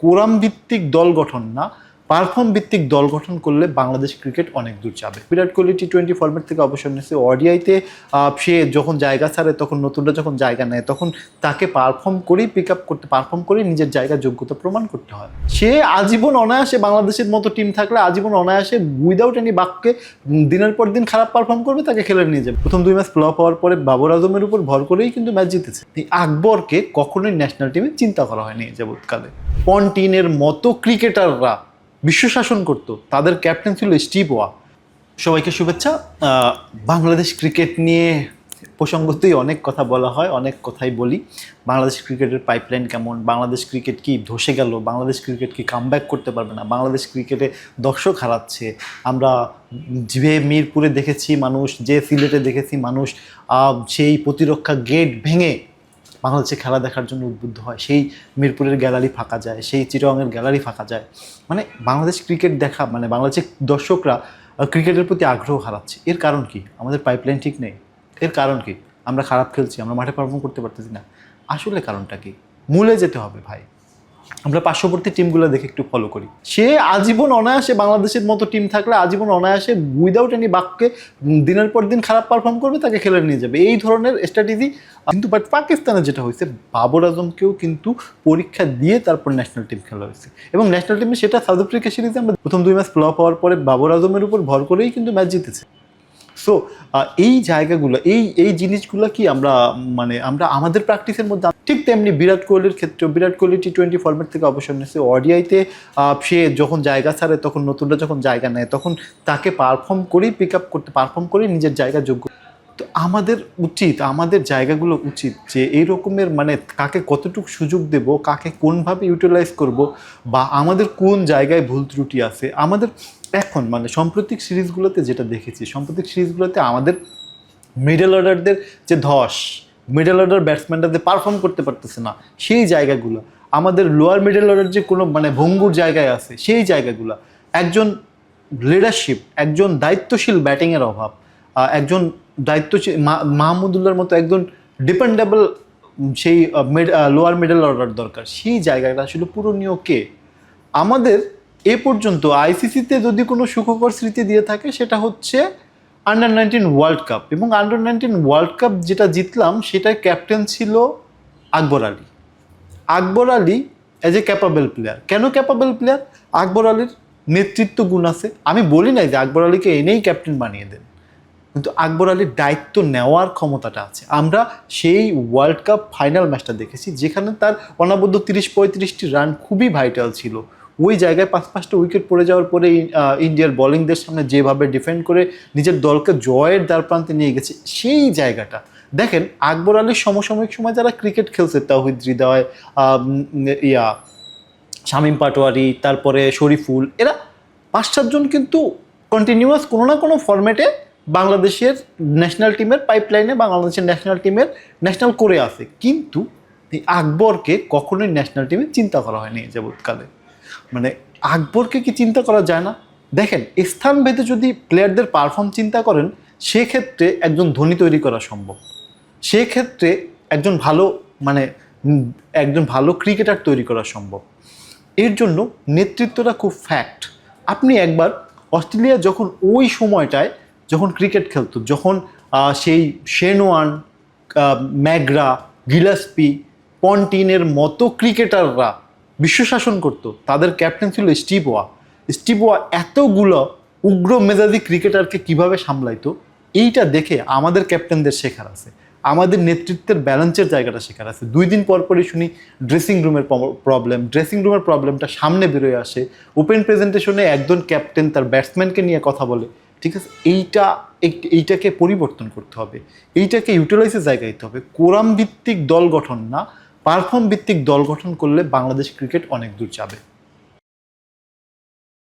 Quorum ভিত্তিক দল গঠন না পারফর্ম ভিত্তিক দল গঠন করলে বাংলাদেশ ক্রিকেট অনেক দূর যাবে। Virat Kohli T twenty format থেকে অবসর নিয়েছে। ওডিআইতে সে যখন জায়গা ছাড়ে, তখন নতুনরা যখন জায়গা নেয়, তখন তাকে পারফর্ম করেই পিক আপ করতে পারফর্ম করেই নিজের জায়গার যোগ্যতা প্রমাণ করতে হয়। সে আজীবন অনায়াসে বাংলাদেশের মতো টিম থাকলে আজীবন অনায়াসে উইদাউট এনি বাক্যে দিনের পর দিন খারাপ পারফর্ম করবে, তাকে খেলে নিয়ে যাবে। প্রথম দুই ম্যাচ ফ্লপ হওয়ার পরে বাবর আজমের উপর ভর করেই কিন্তু ম্যাচ জিতেছে। এই আকবরকে কখনোই ন্যাশনাল টিমে চিন্তা করা হয়নি যাবৎকালে। পন্টিনের মতো ক্রিকেটাররা বিশ্ব শাসন করতো, তাদের ক্যাপ্টেন ছিল স্টিভ ওয়া। সবাইকে শুভেচ্ছা। বাংলাদেশ ক্রিকেট নিয়ে প্রসঙ্গতেই অনেক কথা বলা হয়, অনেক কথাই বলি। বাংলাদেশ ক্রিকেটের পাইপলাইন কেমন? বাংলাদেশ ক্রিকেট কি ধসে গেল? বাংলাদেশ ক্রিকেট কি কামব্যাক করতে পারবে না? বাংলাদেশ ক্রিকেটে দর্শক হারাচ্ছে। আমরা যে মিরপুরে দেখেছি মানুষ, যে সিলেটে দেখেছি মানুষ সেই প্রতিরক্ষা গেট ভেঙে বাংলাদেশে খেলা দেখার জন্য উদ্বুদ্ধ হয়। সেই মিরপুরের গ্যালারি ফাঁকা যায়, সেই চিটংয়ের গ্যালারি ফাঁকা যায়। মানে বাংলাদেশ ক্রিকেট দেখা মানে বাংলাদেশের দর্শকরা ক্রিকেটের প্রতি আগ্রহ হারাচ্ছে। এর কারণ কি? আমাদের পাইপলাইন ঠিক নেই। এর কারণ কি? আমরা খারাপ খেলছি, আমরা মাঠে পারফর্ম করতে পারতেছি না। আসলে কারণটা কি? মূলে যেতে হবে ভাই। আমরা পার্শ্ববর্তী টিমগুলো দেখে একটু ফলো করি। সে আজীবন অনায়াসে বাংলাদেশের মতো টিম থাকলে আজীবন অনায়াসে উইদাউট এনি বাক্যে দিনের পর দিন খারাপ পারফর্ম করবে, তাকে খেলে নিয়ে যাবে। এই ধরনের স্ট্র্যাটেজি কিন্তু বাট পাকিস্তানে যেটা হয়েছে, বাবর আজমকেও কিন্তু পরীক্ষা দিয়ে তারপর ন্যাশনাল টিম খেলা হয়েছে। এবং ন্যাশনাল টিমে সেটা সাউথ আফ্রিকা সিরিজে আমরা প্রথম দুই ম্যাচ ফ্লপ হওয়ার পরে বাবর আজমের উপর ভর করেই কিন্তু ম্যাচ জিতেছে। সো এই জায়গাগুলো, এই এই জিনিসগুলো কি আমরা মানে আমরা আমাদের প্র্যাকটিসের মধ্যে ঠিক তেমনি বিরাট কোহলির ক্ষেত্রে, Virat Kohli T twenty format থেকে অবসর নিয়েছে। অডিআইতে সে যখন জায়গা ছাড়ে, তখন নতুনরা যখন জায়গা নেয়, তখন তাকে পারফর্ম করেই পিক আপ করতে পারফর্ম করেই নিজের জায়গা যোগ্য আমাদের উচিত, আমাদের জায়গাগুলো উচিত যে এই রকমের মানে কাকে কতটুকু সুযোগ দেব, কাকে কোনভাবে ইউটিলাইজ করব বা আমাদের কোন জায়গায় ভুল ত্রুটি আছে। আমাদের এখন মানে সাম্প্রতিক সিরিজগুলোতে যেটা দেখেছি, সাম্প্রতিক সিরিজগুলোতে আমাদের মিডল অর্ডারদের যে ধস মিডল অর্ডার ব্যাটসম্যানরা যে পারফর্ম করতে পারতেছে না, সেই জায়গাগুলো, আমাদের লোয়ার মিডল অর্ডার যে কোনো মানে ভঙ্গুর জায়গায় আছে, সেই জায়গাগুলো, একজন লিডারশিপ একজন দায়িত্বশীল ব্যাটিংয়ের অভাব একজন দায়িত্বশীল, মা- মাহমুদুল্লাহর মতো একজন ডিপেন্ডেবল সেই লোয়ার মিডল অর্ডার দরকার। সেই জায়গাটা আসলে পূরণীয় কে? আমাদের এ পর্যন্ত আইসিসিতে যদি কোনো সুখকর স্মৃতি দিয়ে থাকে, সেটা হচ্ছে আন্ডার নাইনটিন ওয়ার্ল্ড কাপ এবং আন্ডার নাইনটিন ওয়ার্ল্ড কাপ যেটা জিতলাম, সেটার ক্যাপ্টেন ছিল Akbar Ali. Akbar Ali as a capable player কেন ক্যাপাবেল প্লেয়ার আকবর আলীর নেতৃত্ব গুণ আছে। আমি বলি নাই যে আকবর আলীকে এনেই ক্যাপ্টেন বানিয়ে দেন। কিন্তু আকবর আলীর দায়িত্ব নেওয়ার ক্ষমতাটা আছে। আমরা সেই ওয়ার্ল্ড কাপ ফাইনাল ম্যাচটা দেখেছি, যেখানে তার অনাবদ্ধ তিরিশ পঁয়ত্রিশটি রান খুবই ভাইটাল ছিল। ওই জায়গায় পাঁচ পাঁচটা উইকেট পড়ে যাওয়ার পরে ইন্ডিয়ার বোলিংদের সামনে যেভাবে ডিফেন্ড করে নিজের দলকে জয়ের দ্বার প্রান্তে নিয়ে গেছে, সেই জায়গাটা। দেখেন, আকবর আলীর সমসাময়িক সময় যারা ক্রিকেট খেলছে তাহিদ হৃদয় ইয়া, শামীম পাটোয়ারি, তারপরে শরীফুল, এরা পাঁচ সাতজন কিন্তু কন্টিনিউয়াস কোনো না কোনো ফরম্যাটে বাংলাদেশের ন্যাশনাল টিমের পাইপলাইনে বাংলাদেশের ন্যাশনাল টিমের ন্যাশনাল করে আছে। কিন্তু এই আকবরকে কখনোই ন্যাশনাল টিমে চিন্তা করা হয়নি যাবৎকালে। মানে আকবরকে কি চিন্তা করা যায় না? দেখেন, স্থান ভেদে যদি প্লেয়ারদের পারফর্ম চিন্তা করেন, সেক্ষেত্রে একজন ধনী তৈরি করা সম্ভব। সেক্ষেত্রে একজন ভালো মানে একজন ভালো ক্রিকেটার তৈরি করা সম্ভব। এর জন্য নেতৃত্বটা খুব ফ্যাক্ট আপনি একবার অস্ট্রেলিয়া যখন ওই সময়টায় যখন ক্রিকেট খেলতো, যখন সেই শেনওয়ান ম্যাগরা, গিলাসপি, পন্টিনের মতো ক্রিকেটাররা বিশ্ব শাসন করতো, তাদের ক্যাপ্টেন ছিল স্টিভ ওয়া স্টিভ ওয়া এতগুলো উগ্র মেজাজি ক্রিকেটারকে কীভাবে সামলাইতো, এইটা দেখে আমাদের ক্যাপ্টেনদের শেখার আছে। আমাদের নেতৃত্বের ব্যালেন্সের জায়গাটা শেখার আছে। দুই দিন পর পরই শুনি ড্রেসিং রুমের প্রবলেম, ড্রেসিং রুমের প্রবলেমটা সামনে বেরোয় আসে। ওপেন প্রেজেন্টেশনে একজন ক্যাপ্টেন তার ব্যাটসম্যানকে নিয়ে কথা বলে। ঠিক আছে? এইটা এই- এইটাকে পরিবর্তন করতে হবে। এইটাকে ইউটিলাইজের জায়গা দিতে হবে। কোরাম ভিত্তিক দল গঠন না পারফর্ম ভিত্তিক দল গঠন করলে বাংলাদেশ ক্রিকেট অনেক দূর যাবে।